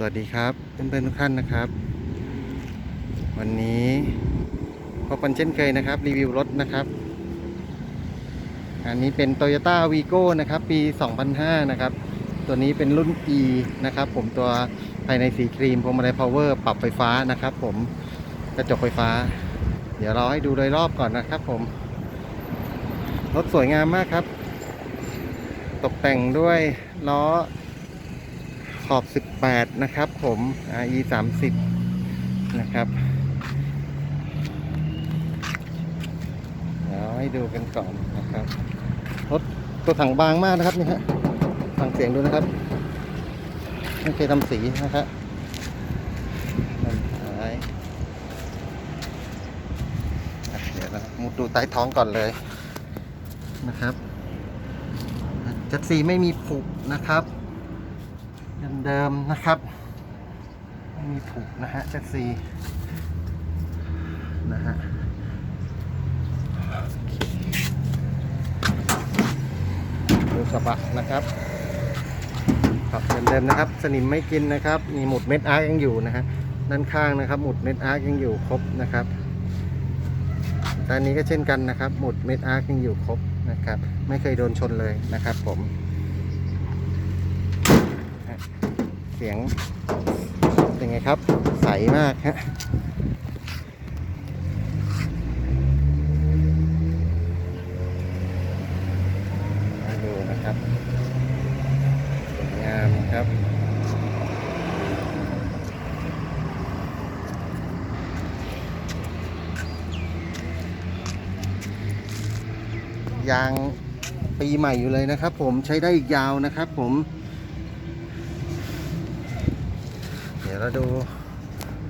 สวัสดีครับเพื่อนๆทุกท่านนะครับ วันนี้พบกันเช่นเคยนะครับ รีวิวรถนะครับ อันนี้เป็น Toyota Vigo นะครับ ปี 2005 นะครับ ตัวนี้เป็นรุ่น E นะครับ ผมตัวภายในสีครีมพวงมาลัยพาวเวอร์ปรับไฟฟ้านะครับ ผมกระจกไฟฟ้า เดี๋ยวเราให้ดูโดยรอบก่อนนะครับ ผม รถสวยงามมากครับ ตกแต่งด้วยล้อ ขอบ 18 นะครับผม RE 30นะครับ เดี๋ยวให้ดูกันก่อนนะครับ รถตัวถังบางมากนะครับนี่ฮะฟังเสียงดูนะครับไม่เคยทำสีนะครับด้านท้ายอะเดี๋ยวเรามุดดูใต้ท้องก่อนเลยนะครับจัดสีไม่มีผุนะครับ เดิมๆนะครับไม่มีผุนะฮะแจ็คซีนะฮะดูกระบะนะครับครับเดิมๆนะครับ สนิมไม่กินนะครับมีหมุดเม็ดอาร์กยังอยู่นะฮะด้านข้างนะครับหมุดเม็ดอาร์กยังอยู่ครบนะครับด้านนี้ก็เช่นกันนะครับ หมุดเม็ดอาร์กยังอยู่ครบนะครับ ไม่เคยโดนชนเลยนะครับผม เสียงเป็นไงครับ ใสมากฮะมาดูนะครับสวยงามครับยางปีใหม่อยู่เลยนะครับ ผมใช้ได้อีกยาวนะครับ ผม เดี๋ ยวเราดู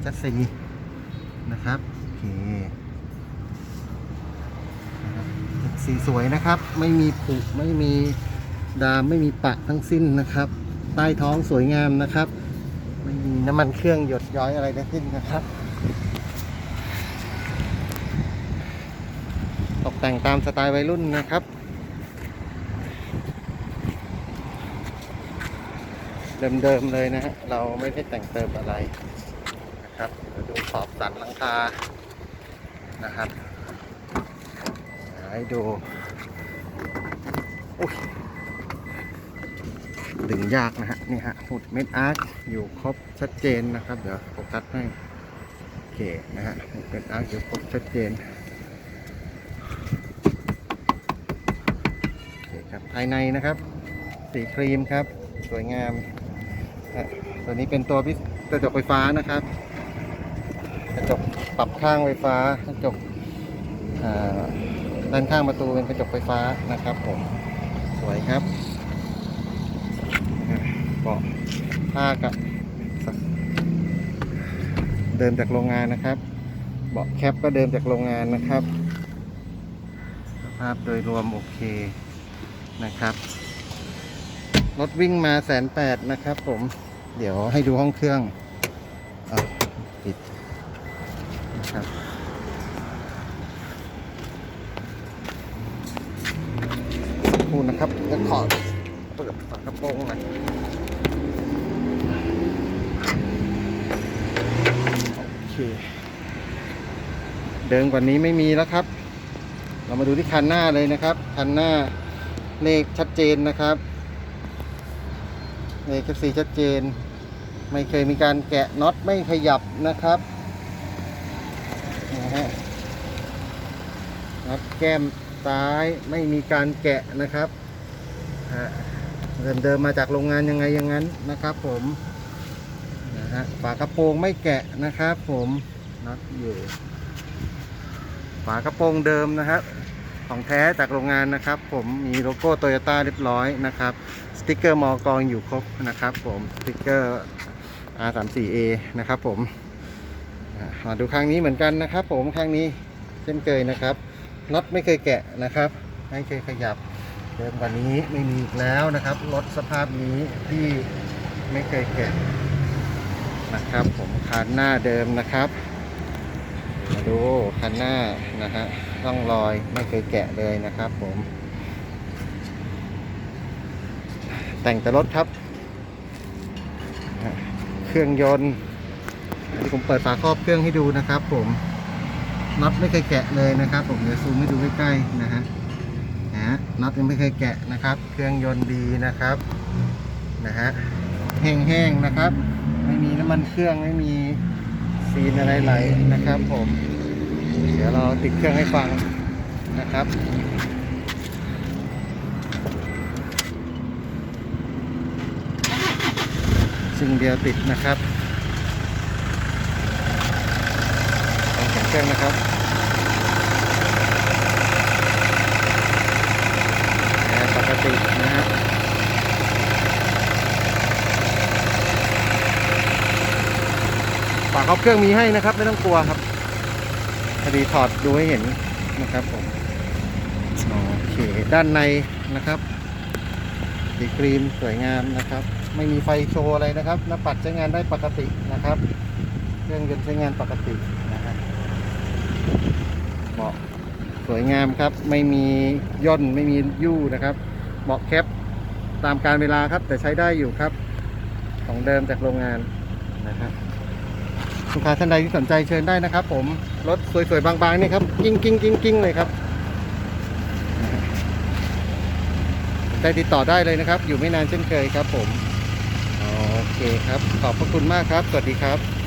จัดสีนะครับโอเคสีสวยนะครับ ไม่มีผุไม่มีดามไม่มีปะทั้งสิ้นนะครับ ใต้ท้องสวยงามนะครับ ไม่มีน้ำมันเครื่องหยดย้อยอะไรทั้งสิ้นนะครับ ตกแต่งตามสไตล์วัยรุ่นนะครับ เดิมๆเลยนะฮะเราไม่ได้แต่งเติมอะไรนะครับดูขอบสันหลังคานะครับให้ดูอุ๊ยดึงยากนะฮะนี่ฮะหุดเม็ดอาร์คอยู่ครบชัดเจนนะครับ เดี๋ยวโฟกัสให้โอเคนะฮะหุดเม็ดอาร์คอยู่ครบชัดเจนโอเคครับภายในนะครับ สีครีมครับ สวยงาม ตัวนี้เป็นตัวพิกระจกไฟฟ้านะครับ กระจกปรับข้างไฟฟ้ากระจกด้านข้างประตูเป็นกระจกไฟฟ้านะครับ ผมสวยครับเบาะผ้ากับเดิมจากโรงงานนะครับเบาะแคปก็เดิมจากโรงงานนะครับ สภาพโดยรวมโอเคนะครับ รถวิ่งมาแสนแปดนะครับผม เดี๋ยวให้ดูห้องเครื่องอะปิดนะครับคูนะครับจะขอเปิดฝากระโปรงหน่อยโอเค เดิมกว่านี้ไม่มีแล้วครับ เรามาดูที่คันหน้าเลยนะครับ คันหน้าเลขชัดเจนนะครับ เอกสีชัดเจน ไม่เคยมีการแกะน็อตไม่ขยับนะครับนะฮะน็อตแก้มซ้ายไม่มีการแกะนะครับฮะเดิมๆมาจากโรงงานยังไงอย่างนั้นนะครับ ผมนะฮะฝากระโปรงไม่แกะนะครับ ผมน็อตอยู่ฝากระโปรงเดิมนะครับ ของแท้จากโรงงานนะครับ ผมมีโลโก้โตโยต้าเรียบร้อยนะครับ สติกเกอร์มอกองอยู่ครบนะครับ ผมสติกเกอร์ R34A นะครับผมมาดูข้างนี้เหมือนกันนะครับ ผมข้างนี้เช่นเคยนะครับน็อตไม่เคยแกะนะครับไม่เคยขยับเดิมกว่านี้ไม่มีอีกแล้วนะครับรถสภาพนี้ที่ไม่เคยแกะนะครับ ผมคันหน้าเดิมนะครับ มาดูคันหน้านะฮะ ร่องรอยไม่เคยแกะเลยนะครับผม แต่งแต่รถครับ เครื่องยนต์อันนี้ผมเปิดฝาครอบเครื่องให้ดูนะครับ ผมน็อตไม่เคยแกะเลยนะครับ ผมเดี๋ยวซูมให้ดูใกล้ๆนะฮะนะฮะน็อตยังไม่เคยแกะนะครับ เครื่องยนต์ดีนะครับนะฮะแห้งๆนะครับ ไม่มีน้ำมันเครื่องไม่มีซีนอะไรไหลนะครับ ผม เดี๋ยวเราติดเครื่องให้ฟังนะครับสิ่งเดียวติดนะครับลองเสียงเครื่องนะครับแอร์ปกตินะฮะฝาครอบเครื่องมีให้นะครับ ไม่ต้องกลัวครับ อดีถอดดูให้เห็นนะครับผมโอเคด้านในนะครับดีกรีนสวยงามนะครับ ไม่มีไฟโชว์อะไรนะครับหน้าปัดใช้งานได้ปกตินะครับเครื่องยนต์ใช้งานปกตินะฮะเบาะสวยงามครับ ไม่มีย่นไม่มียู่นะครับเบาะแคปตามการเวลาครับ แต่ใช้ได้อยู่ครับ ของเดิมจากโรงงานนะครับ ลูกค้าท่านใดที่สนใจเชิญได้นะครับ ผมรถสวยๆบางๆนี่ครับกิ้งกิ้งกิ้งกิ้งเลยครับได้ติดต่อได้เลยนะครับ อยู่ไม่นานเช่นเคยครับ ผมโอเคครับ ขอบพระคุณมากครับ สวัสดีครับ